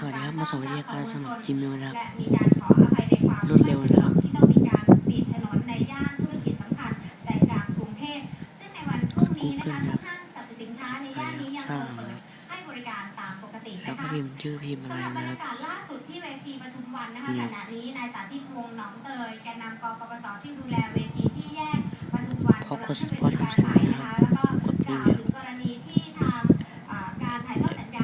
สวัสดีครับ มาสวัสดีการสมัครจิมมิวนะครับและมีการขออภัยในความรวดเร็วนะครับที่ต้องมีการปิดถนนในย่านธุรกิจสำคัญใจกลางกรุงเทพซึ่งในวันพรุ่งนี้นะคะทุกห้างสรรพสินค้าในย่านนี้ยังคงเปิดให้บริการตามปกติแล้วนะก็คะพิมพ์ชื่อพิมพ์อะไรสำหรับบรรนะครัยาบกาศล่าสุดที่เวทีปทุมวันนะคะเนี่ขยณะนี้นายสาธิตวงศ์หนองเตยแกนนำกปปสที่ดูแลเวทีที่แยกปทุมวันพอำลังโพสขึ้นพอเวทีทำเสร็จแล้วนะครับ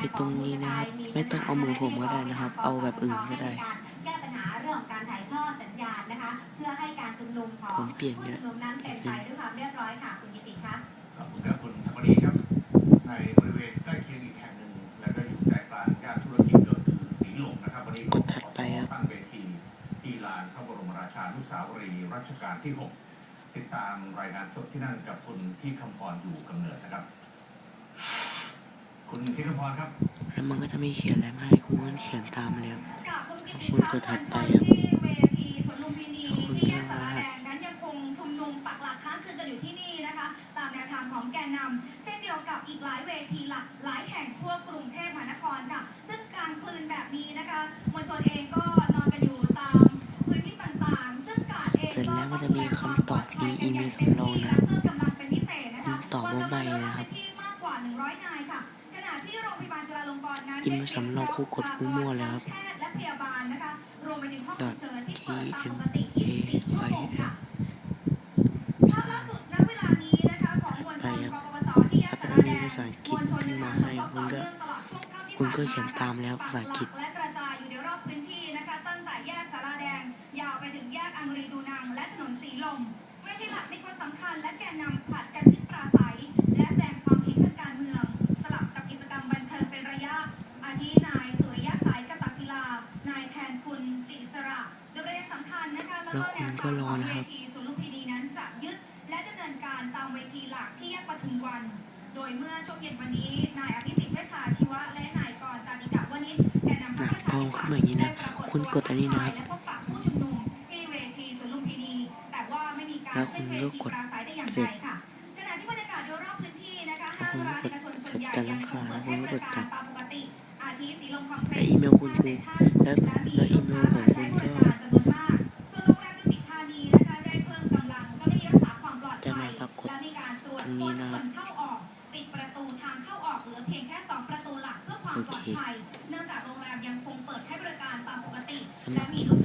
ถ่ายทอดสัญญาณไอ้ตรงนี้นะครับ ไม่ต้องเอามือผมก็ได้นะครับ เอาแบบอื่นก็ได้ แก้ปัญหาเรื่องของการถ่ายทอดสัญญาณนะคะ เพื่อให้การชุมนุมของผมเปลี่ยนผู้เนี่ชุยมนุมนั้นเป็นไปด้วยความเรียบร้อยค่ะคุณกิติคะ ขอบคุณครับคุณธรรมดีครับ ในบริเวณใกล้เคียงอีกแห่งหนึ่งแล้วก็อยู่ใจกลางย่านธุรกิจก็คือสีลมนะครับ วันนี้กดถัดไปครับ ตั้งเวทีที่ลานพระบรมราชานุสาวรีย์รัชกาลที่ 6 ติดตามรายงานสดที่นั่นกับคุณที่คำพรอยู่กำเนิดนะครับ คุณที่คำพรครับแล้วมันก็จะมีเขียนอะไรมาให้คุณก็เขียนตามเลยครับกับคุณกิติคุณพัฒตัวน์ถัวัดนไปชัยครับที่เวทีสวนลุมพินีขอบคุณที่แยกครัสาบราแดงนั้นยังคงชุมนุมปักหลักค้างคืนกันอยู่ที่นี่นะคะตามแนวทางของแกนนำเช่นเดียวกับอีกหลายเวทีหลักหลายแห่งทั่วกรุงเทพมหานครค่ะ ซึ่งการคลืนแบบนี้นะคะมวลชนเองก็นอนกันอยู่ตามพื้นที่ต่างๆ ซึ่งกาดเองเสร็จก็แล้วมันจะต้องมีดูแลความคำตอบปลมีดภัยอีกันเมอลย่างเต็มสำรองที่นะ อีเมสำรองคู่กดมั่วแล้วครับดอททีเปิดตาม T ปกติ M A 24ชั่วโมงค่ะภาพล่าสุดณเวลามวลชนกปปสที่แยกแล้วสามีภาษาอังกฤษขึ้นมาให้คุณก็คุณก็เขียนตามแล้วภาษาอังกฤษปักหลักและกระจายอยู่ในรอบพื้นที่นะคะตั้งแต่แยกสาราแดง ยาวไปถึงแยกอังรีดูนังและถนนสีลม แล้วก็แนวทางของเวทีศูนย์ลุมพินีนั้นจะยึดและดำเนินการตามเวทีหลักที่แยกปทุมวัน โดยเมื่อช่วงเย็นวันนี้นายอภิสิทธิ์เวชชาชีวะและนายกรจาติกาวนิชแกนนำพรรคประชาธิอะพอขึ้นมาอย่างนี้นะได้ปรากฏคุณกดอันนี้นะครับและพบปะผู้ชุมนุมที่เวทีสวนลุมพินี แต่ว่าไม่มีการแล้วคุขึ้ณนเวก็ทีกดปราศัยได้อย่างเสร็ใดจค่ะขณะที่บรรยากาศโดยรอบพื้นที่นะคะแล้วห้างคุณร้านกเอดกชนส่วนใหญ่เสร็จยังคงเปิดให้แล้วบคุณริก็การกดตามปกติอาทิสีลมคอมเพล็และกซ์อีเมลคุณครูแล้วแล้วอีเมลของคุณก็ ปิดประตูทางเข้าออกเหลือเพียงแค่ 2 ประตูหลักเพื่อความปลอดภัย เนื่องจากโรงแรมยังคงเปิดให้บริการตามปกติสำหและรับมีคลิป